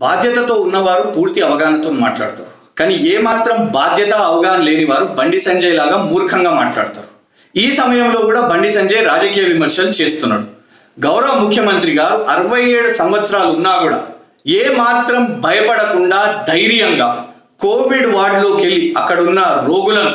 బాధ్యతతో ఉన్నవారు పూర్తి అవగాహనతో మాట్లాడతారు. కానీ ఏ మాత్రం బాధ్యత అవగాహన లేని వారు బండి సంజయ్ లాగా మూర్ఖంగా మాట్లాడతారు. ఈ సమయంలో కూడా బండి సంజయ్ రాజకీయ విమర్శలు చేస్తున్నాడు. గౌరవ ముఖ్యమంత్రి గారు అరవై ఏడు సంవత్సరాలు ఉన్నా కూడా ఏ మాత్రం భయపడకుండా ధైర్యంగా కోవిడ్ వార్డులోకి వెళ్ళి అక్కడ ఉన్న రోగులను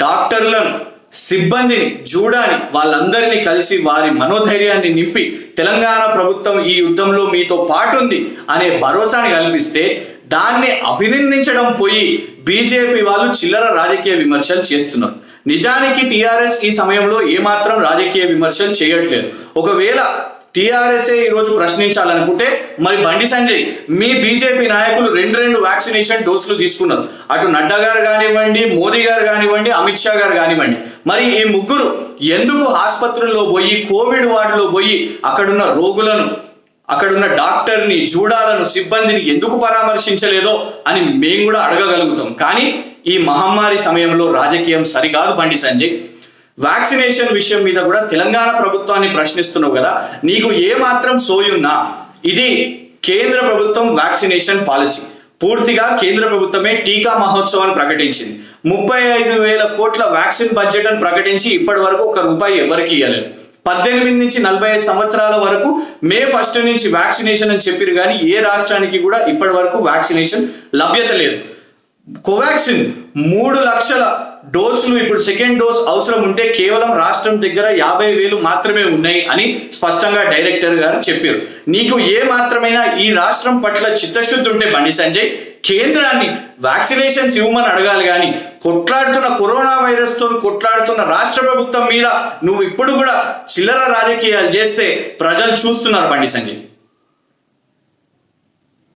డాక్టర్లను సిబ్బందిని చూడాలి వాళ్ళందరినీ కలిసి వారి మనోధైర్యాన్ని నింపి తెలంగాణ ప్రభుత్వం ఈ యుద్ధంలో మీతో పాటుంది అనే భరోసాని కల్పిస్తే దాన్ని అభినందించడం పోయి బీజేపీ వాళ్ళు చిల్లర రాజకీయ విమర్శలు చేస్తున్నారు. నిజానికి టీఆర్ఎస్ ఈ సమయంలో ఏమాత్రం రాజకీయ విమర్శలు చేయట్లేదు. ఒకవేళ టీఆర్ఎస్ఏ ఈరోజు ప్రశ్నించాలనుకుంటే మరి బండి సంజయ్ మీ బీజేపీ నాయకులు రెండు రెండు వ్యాక్సినేషన్ డోసులు తీసుకున్నారు. అటు నడ్డా గారు కానివ్వండి మోదీ గారు కానివ్వండి అమిత్ షా గారు కానివ్వండి. మరి ఈ ముగ్గురు ఎందుకు ఆసుపత్రుల్లో పోయి కోవిడ్ వార్డులో పోయి అక్కడున్న రోగులను అక్కడున్న డాక్టర్ని జూడాలను సిబ్బందిని ఎందుకు పరామర్శించలేదో అని మేము కూడా అడగగలుగుతాం. కానీ ఈ మహమ్మారి సమయంలో రాజకీయం సరికాదు బండి సంజయ్. వ్యాక్సినేషన్ విషయం మీద కూడా తెలంగాణ ప్రభుత్వాన్ని ప్రశ్నిస్తున్నావు కదా నీకు ఏమాత్రం సోయున్నా ఇది కేంద్ర ప్రభుత్వం వ్యాక్సినేషన్ పాలసీ పూర్తిగా కేంద్ర ప్రభుత్వమే టీకా మహోత్సవాన్ని ప్రకటించింది. ముప్పై ఐదు వేల కోట్ల వ్యాక్సిన్ బడ్జెట్ అని ప్రకటించి ఇప్పటి వరకు ఒక రూపాయి ఎవరికి ఇవ్వలేదు పద్దెనిమిది నుంచి నలభై ఐదు సంవత్సరాల వరకు మే ఫస్ట్ నుంచి వ్యాక్సినేషన్ అని చెప్పారు కానీ ఏ రాష్ట్రానికి కూడా ఇప్పటి వరకు వ్యాక్సినేషన్ లభ్యత లేదు. కోవాక్సిన్ మూడు లక్షల డోసులు ఇప్పుడు సెకండ్ డోస్ అవసరం ఉంటే కేవలం రాష్ట్రం దగ్గర యాభై వేలు మాత్రమే ఉన్నాయి అని స్పష్టంగా డైరెక్టర్ గారు చెప్పారు. నీకు ఏ మాత్రమైనా ఈ రాష్ట్రం పట్ల చిత్తశుద్ధి ఉంటే బండి సంజయ్ కేంద్రాన్ని వ్యాక్సినేషన్స్ ఇవ్వమని అడగాలి కానీ కొట్లాడుతున్న కరోనా వైరస్తో కొట్లాడుతున్న రాష్ట్ర ప్రభుత్వం మీద నువ్వు ఇప్పుడు కూడా చిల్లర రాజకీయాలు చేస్తే ప్రజలు చూస్తున్నారు బండి సంజయ్.